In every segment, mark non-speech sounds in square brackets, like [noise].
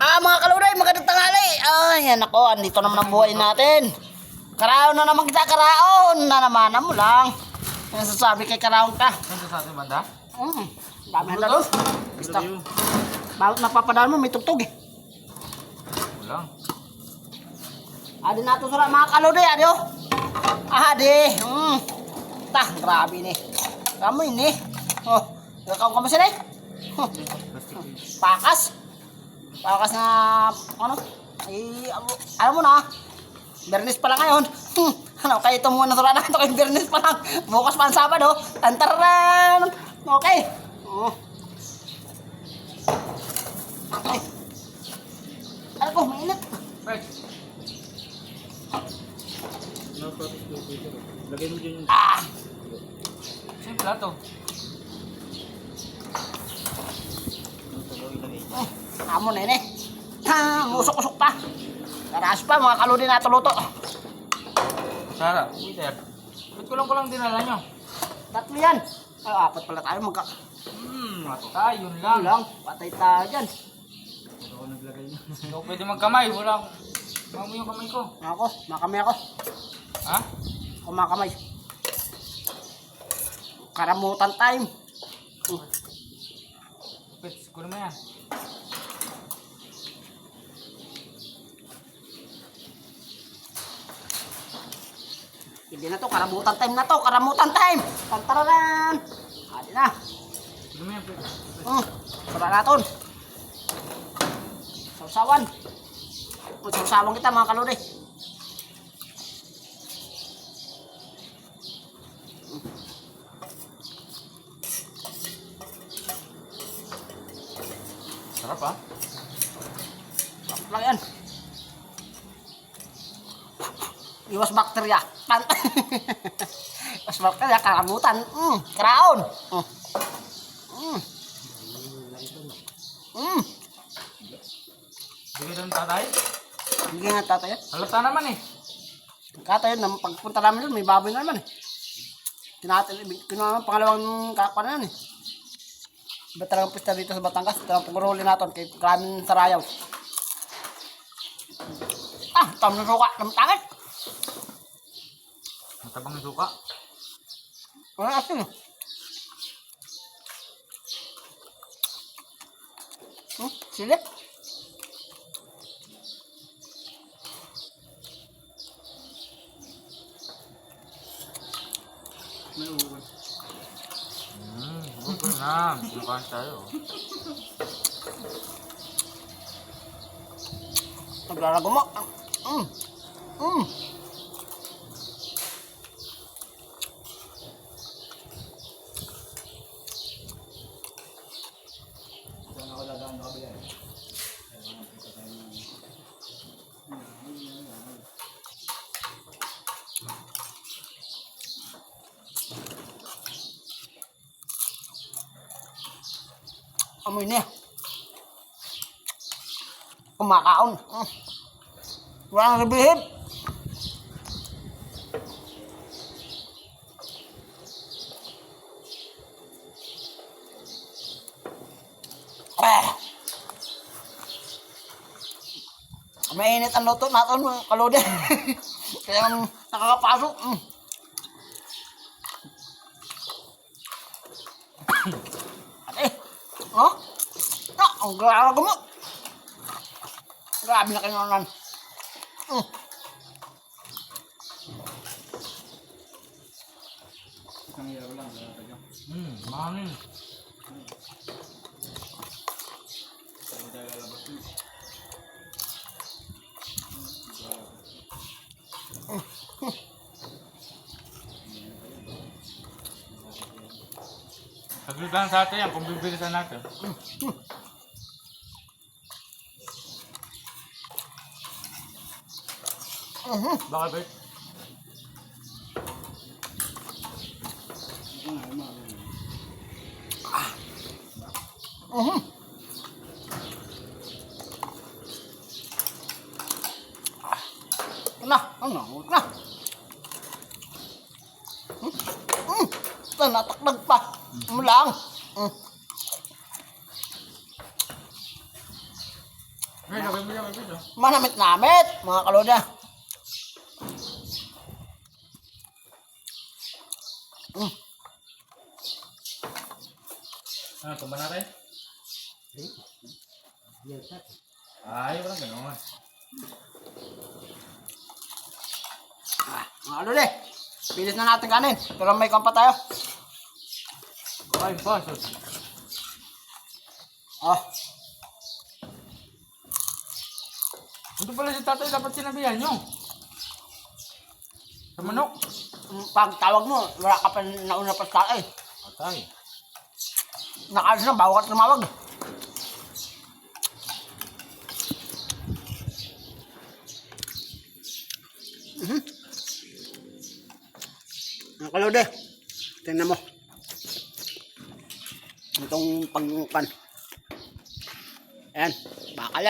Ah, mga kaluray, magandang tanghali. Ay, yan ako, andito naman ang buhay natin. Karaon na naman kita, karaon na naman, mo lang. Yan sasabi kay karaon ka. Ano sa ating banda? Mm, dami na doon. Basta, bakit napapadaan mo, may tugtog eh. Wala. Adi nato sila mga kaluray, adi oh. Ah, adi. Mm. Tah, grabe ni. Kamu ini. Oh, ikaw ka sila eh. Huh. Pakas. Pakas na, ano? Ay, alam mo na. Bernis pa lang ngayon. Hmm, ano, kayo ito muna sura na ito kay Bernis pa lang. Bukas pa ang Sabado. Tantaran. Okay. Oh. Ay. Ano ko, mainit. Right. Lagay mo dyan yung... Ah, Saan yung plato? Oh, amo na yun eh. Ha, usok-usok pa. Karas pa, mga kaludi na tuluto. Sara, waiter. Ba't ko lang ko lang dinala nyo? Tatlo yan. Ay, apat pala tayo magka... Hmm, matay, yun lang. lang, patay tayo dyan. Ako naglagay niya. Hindi [laughs] ako pwede magkamay, wala akong... Mama mo yung kamay ko. Ako, makamay ako. Ha? Ako makamay. Karamutan time. Hmm. Pets, kunin mo yan. Hindi na to, karamutan time na to, karamutan time. Tantararan. Adi na. Hmm, sura naton. Sausawan. Sausawan kita mga kaludi. Sarap ah. Sarap lang yan. Iwas bakterya. Pan [laughs] Iwas bakterya, karamutan. Mm, karaon. Mm. Mm. Mm. Sige doon tatay. Hindi nga tatay. Halata naman eh. Kata yun, nang pagpunta namin doon, may baboy na naman eh. Tinatin, kinuha naman pangalawang kakpan na yan eh. Iba talagang pista dito sa Batangas. Talagang pag-rollin natin kay Kramin Sarayaw. Ah, tam na suka, tam tangit. Matabang yung suka. Ano asin? Hmm, silip. Hmm, okay na. Sukaan tayo. Naglalago mo. Mm. Mm. Amoy niya. Kumakaon. Mm. Walang biết. Mainit ang luto natin mga kalode. [laughs] Kaya ang nakakapasok. Mm. Ate. Oh? Ah, ang grabe mo. Grabe na kayo nan. Mm. Hmm, manin. Saglit lang sa atin yan kung bibilisan natin. Mhm. Bakit ba? Mhm. Na, ano, na. Hmm. Hmm. Pa. Ano. Hmm. Ay, lagay mo yan, may piso. Manamit-namit, mga kalode. Mm. Ano, tumba natin? Ay, walang gano'n. Ah, mga kalode. Pilit na natin kanin. Pero may kampa tayo. Ay, pasos. Oh, Ito pala si tatay, dapat sinabihan nyo. Sa manok. mm, pag tawag mo, wala ka pa nauna pa sa akin. Atay. Nakalis na, bago ka tumawag. Mhm. Ang kalode, tingnan mo. Itong pangpan. Ayan, bakal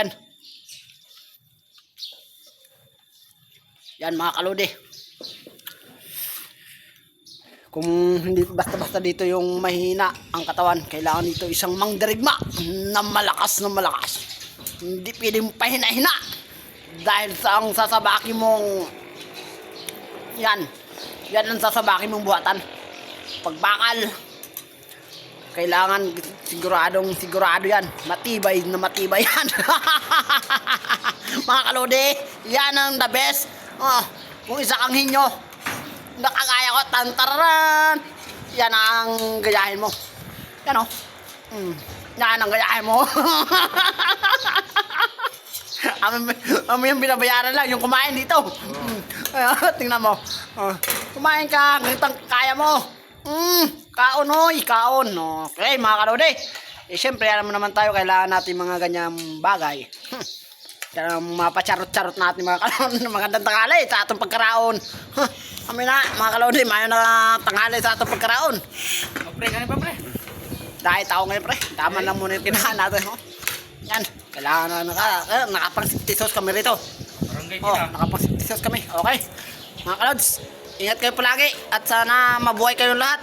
yan. Mga kalode. Kung hindi basta-basta dito yung mahina ang katawan, kailangan dito isang mangdirigma na malakas na malakas. Hindi pwedeng pahina-hina. Dahil sa ang sasabaki mong yan, yan ang sasabaki mong buhatan. Pag bakal, kailangan siguradong sigurado yan. Matibay na matibay yan. [laughs] Mga kalode, yan ang the best. Oh, kung isa kang hinyo, nakagaya ko, tantararan. Yan ang gayahin mo. Yan o. Mm. Yan ang gayahin mo. [laughs] Amin yung binabayaran lang, yung kumain dito. Mm. [laughs] Tingnan mo. Oh, kumain ka, ganito ang kaya mo. Mm, kaon hoy, kaon. Okay, mga kalode. Eh, syempre, alam mo naman tayo, kailangan natin mga ganyang bagay. Hmm. Kaya mapacharot-charot natin mga kalon, [laughs] magandang tanghali sa atong pagkaraon. Huh, kami na, mga kalode, mayo na tanghali sa atong pagkaraon. Pre, ganun pa, pre. Dahil tao ngayon, pre. Tama lang muna yung tinahan natin. Oh. Yan, kailangan na naka, eh, nakapang 60 sauce kami rito. Barangay Oh, kita. nakapang 60 sauce kami. Okay. Mga kalods, ingat kayo palagi at sana mabuhay kayong lahat.